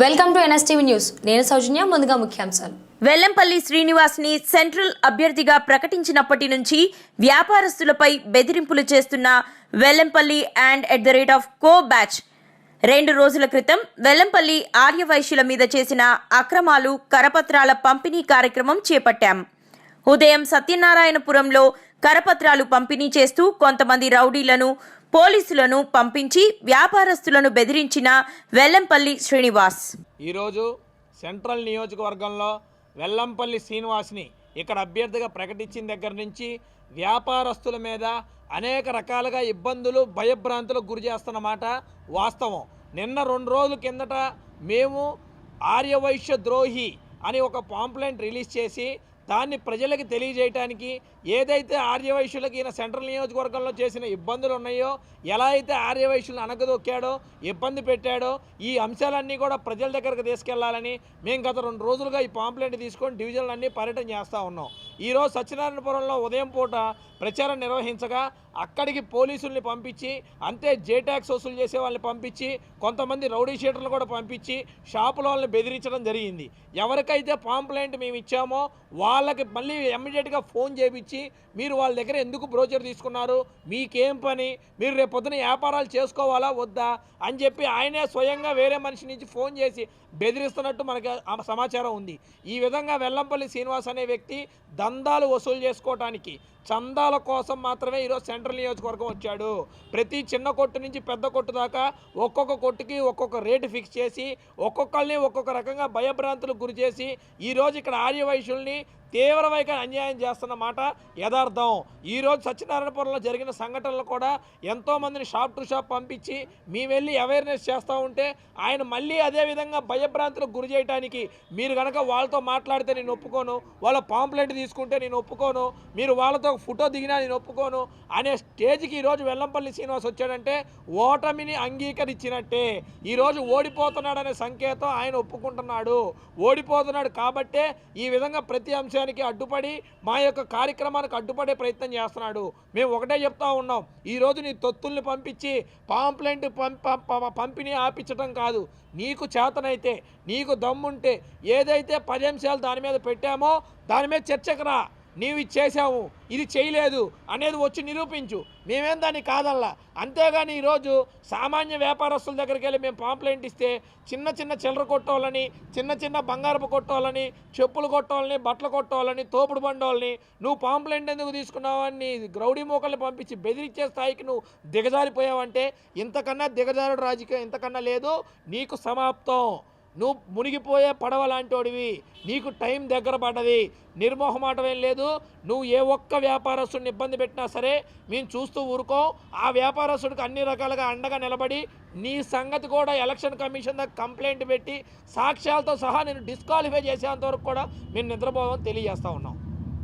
Welcome to NSTV news. నేను సౌజన్య ముందుగా ముఖ్యాంశాలు. వెల్లంపల్లి శ్రీనివాస్ని సెంట్రల్ అభ్యర్థిగా ప్రకటించినప్పటి నుంచి వ్యాపారస్తులపై బెదిరింపులు చేస్తున్న Vellampalli and at the rate of co batch. రెండు రోజుల క్రితం వెల్లంపల్లి ఆర్యవైశ్యుల మీద చేసిన అక్రమాలు కరపత్రాల పంపిణీ కార్యక్రమం చేపట్టాం. ఉదయం సత్యనారాయణపురంలో కరపత్రాలు పంపిణీ చేస్తూ కొంతమంది రౌడీలను పోలీసులను పంపించి వ్యాపారస్తులను బెదిరించిన వెల్లంపల్లి శ్రీనివాస్. ఈరోజు సెంట్రల్ నియోజకవర్గంలో వెల్లంపల్లి శ్రీనివాస్ని ఇక్కడ అభ్యర్థిగా ప్రకటించిన దగ్గర నుంచి వ్యాపారస్తుల మీద అనేక రకాలుగా ఇబ్బందులు భయభ్రాంతులకు గురి చేస్తున్నమాట వాస్తవం. నిన్న రెండు రోజుల కిందట మేము ఆర్యవైశ్య ద్రోహి అని ఒక పాంప్లెంట్ రిలీజ్ చేసి దాన్ని ప్రజలకు తెలియజేయటానికి ఏదైతే ఆర్యవైశ్యులకి ఈయన సెంట్రల్ నియోజకవర్గంలో చేసిన ఇబ్బందులు ఉన్నాయో ఎలా అయితే ఆర్యవైశ్యులను అనగదొక్కాడో ఇబ్బంది పెట్టాడో ఈ అంశాలన్నీ కూడా ప్రజల దగ్గరకు తీసుకెళ్ళాలని మేము గత రెండు రోజులుగా ఈ పాంప్లెంట్ తీసుకొని డివిజన్లన్నీ పర్యటన చేస్తూ ఉన్నాం. ఈరోజు సత్యనారాయణపురంలో ఉదయం పూట ప్రచారం నిర్వహించగా అక్కడికి పోలీసుల్ని పంపించి అంతే జేటాక్స్ వసూలు చేసే వాళ్ళని పంపించి కొంతమంది రౌడీ షీటర్లు కూడా పంపించి షాపుల వాళ్ళని బెదిరించడం జరిగింది. ఎవరికైతే పాంప్లెంట్ మేము ఇచ్చామో వాళ్ళకి మళ్ళీ ఇమ్మీడియట్గా ఫోన్ చేపించి మీరు వాళ్ళ దగ్గర ఎందుకు బ్రోచర్ తీసుకున్నారు? మీకేం పని? మీరు రేపు పొద్దున వ్యాపారాలు చేసుకోవాలా? వద్దా? అని చెప్పి ఆయనే స్వయంగా వేరే మనిషి నుంచి ఫోన్ చేసి బెదిరిస్తున్నట్టు మనకి సమాచారం ఉంది. ఈ విధంగా వెల్లంపల్లి శ్రీనివాస్ అనే వ్యక్తి దందాలు వసూలు చేసుకోవటానికి చందాల కోసం మాత్రమే ఈరోజు సెంట్రల్ నియోజకవర్గం వచ్చాడు. ప్రతి చిన్న కొట్టు నుంచి పెద్ద కొట్టు దాకా ఒక్కొక్క కొట్టుకి ఒక్కొక్క రేటు ఫిక్స్ చేసి ఒక్కొక్కరిని ఒక్కొక్క రకంగా భయభ్రాంతులకు గురి చేసి ఈరోజు ఇక్కడ ఆర్యవైశ్యుల్ని తీవ్రమైన అన్యాయం చేస్తున్న మాట యథార్థం. ఈరోజు సత్యనారాయణపురంలో జరిగిన సంఘటనలు కూడా ఎంతోమందిని షాప్ టు షాప్ పంపించి మీ వెళ్ళి అవేర్నెస్ చేస్తూ ఉంటే ఆయన మళ్ళీ అదే విధంగా భయభ్రాంతులకు గురి చేయడానికి మీరు కనుక వాళ్ళతో మాట్లాడితే నేను ఒప్పుకోను వాళ్ళ పాంప్లెట్ తీసుకుంటే నేను ఒప్పుకోను మీరు వాళ్ళతో ఫోటో దిగినా నేను ఒప్పుకోను అనే స్టేజ్కి ఈరోజు వెల్లంపల్లి శ్రీనివాస్ వచ్చాడంటే ఓటమిని అంగీకరించినట్టే. ఈరోజు ఓడిపోతున్నాడనే సంకేతం ఆయన ఒప్పుకుంటున్నాడు. ఓడిపోతున్నాడు కాబట్టే ఈ విధంగా ప్రతి అంశానికి అడ్డుపడి మా యొక్క కార్యక్రమానికి అడ్డుపడే ప్రయత్నం చేస్తున్నాడు. మేము ఒకటే చెప్తా ఉన్నాం. ఈరోజు నీ తొత్తుల్ని పంపించి పాంప్లెంట్ పంపిణీ ఆపించడం కాదు. నీకు చేతనైతే నీకు దమ్ముంటే ఏదైతే పది అంశాలు దాని మీద పెట్టామో దాని మీద చర్చకు రా. నీవు ఇది చేసావు ఇది చేయలేదు అనేది వచ్చి నిరూపించు. మేమేం దాన్ని కాదల్లా. అంతేగాని ఈరోజు సామాన్య వ్యాపారస్తుల దగ్గరికి వెళ్ళి మేము పాంప్లెంట్ ఇస్తే చిన్న చిన్న చిల్లర కొట్టోళ్ళని చిన్న చిన్న బంగారపు కొట్టోళ్ళని చెప్పులు కొట్టోళ్ళని బట్టలు కొట్టోళ్ళని తోపుడు బండోళ్ళని నువ్వు పాంప్లెంట్ ఎందుకు తీసుకున్నావు అని గ్రౌడీ మోకల్ని పంపించి బెదిరించే స్థాయికి నువ్వు దిగజారిపోయావంటే ఇంతకన్నా దిగజారుడు రాజకీయం ఇంతకన్నా లేదు నీకు సమాప్తం. నువ్వు మునిగిపోయే పడవ లాంటోడివి. నీకు టైం దగ్గర పడ్డది. నిర్మోహమాటం ఏం లేదు. నువ్వు ఏ ఒక్క వ్యాపారస్తుడిని ఇబ్బంది పెట్టినా సరే మేము చూస్తూ ఊరుకోం. ఆ వ్యాపారస్తుడికి అన్ని రకాలుగా అండగా నిలబడి నీ సంగతి కూడా ఎలక్షన్ కమిషన్ దగ్గర కంప్లైంట్ పెట్టి సాక్ష్యాలతో సహా నేను డిస్క్వాలిఫై చేసేంత వరకు కూడా మేము నిద్రపోవని తెలియజేస్తూ ఉన్నాం.